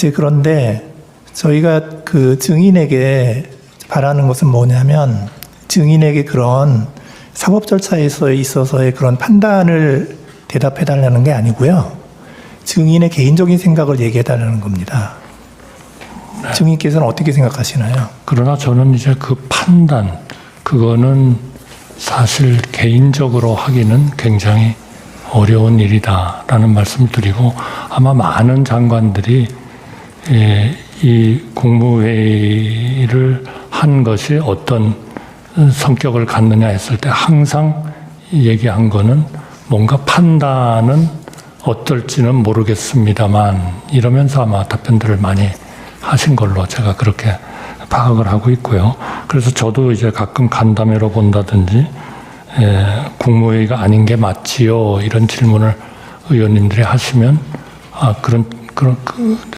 이제 그런데 저희가 그 증인에게 바라는 것은 뭐냐면 증인에게 그런 사법 절차에서 있어서의 그런 판단을 대답해 달라는 게 아니고요. 증인의 개인적인 생각을 얘기해 달라는 겁니다. 증인께서는 어떻게 생각하시나요? 그러나 저는 이제 그 판단, 그거는 사실 개인적으로 하기는 굉장히 어려운 일이다라는 말씀을 드리고 아마 많은 장관들이 예, 이 국무회의를 한 것이 어떤 성격을 갖느냐 했을 때 항상 얘기한 거는 뭔가 판단은 어떨지는 모르겠습니다만 이러면서 아마 답변들을 많이 하신 걸로 제가 그렇게 파악을 하고 있고요. 그래서 저도 이제 가끔 간담회로 본다든지 에, 국무회의가 아닌 게 맞지요 이런 질문을 의원님들이 하시면 아 그런 그런 그